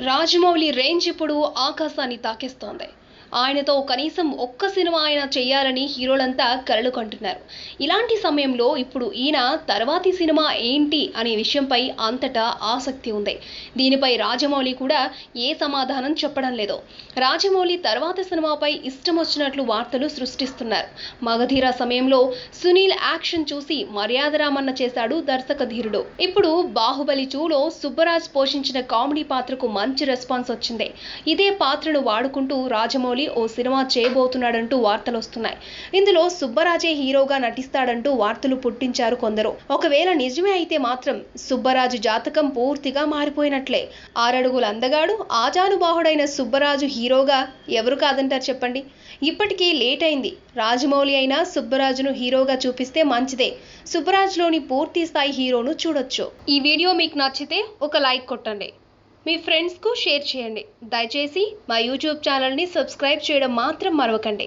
Rajamouli range ఇప్పుడు ఆకాశాన్ని తాకేస్తోంది. ఆయనతో కనీసం ఒక్క సినిమా ఆయన చేయాలని హీరోలంతా కలలు కంటున్నారు. ఇలాంటి సమయంలో ఇప్పుడు ఈయన తర్వాతి సినిమా ఏంటి అనే విషయంపై అంతటా ఆసక్తి ఉంది. దీనిపై రాజమౌళి కూడా ఏ సమాధానం చెప్పడం లేదు. రాజమౌళి తర్వాత సినిమాపై ఇష్టం వచ్చినట్లు వార్తలు సృష్టిస్తున్నారు. మగధీర సమయంలో సునీల్ యాక్షన్ చూసి మర్యాదరామన్న చేశాడు దర్శక ధీరుడు ఇప్పుడు బాహుబలి టూలో సుబ్బరాజ్ పోషించిన కామెడీ పాత్రకు మంచి రెస్పాన్స్ వచ్చింది. ఇదే పాత్రను వాడుకుంటూ రాజమౌళి ఓ సినిమా చేయబోతున్నాడంటూ వార్తలు వస్తున్నాయి. ఇందులో సుబ్బరాజే హీరోగా నటిస్తాడంటూ వార్తలు పుట్టించారు కొందరు. ఒకవేళ నిజమే అయితే మాత్రం సుబ్బరాజు జాతకం పూర్తిగా మారిపోయినట్లే. ఆరడుగుల అందగాడు ఆజానుబాహుడైన సుబ్బరాజు హీరోగా ఎవరు కాదంటారు చెప్పండి? ఇప్పటికే లేట్ అయింది. రాజమౌళి అయినా సుబ్బరాజును హీరోగా చూపిస్తే మంచిదే. సుబ్బరాజులోని పూర్తి స్థాయి హీరోను చూడొచ్చు. ఈ వీడియో మీకు నచ్చితే ఒక లైక్ కొట్టండి. మీ ఫ్రెండ్స్కు షేర్ చేయండి. దయచేసి మా యూట్యూబ్ ఛానల్ని సబ్స్క్రైబ్ చేయడం మాత్రం మరవకండి.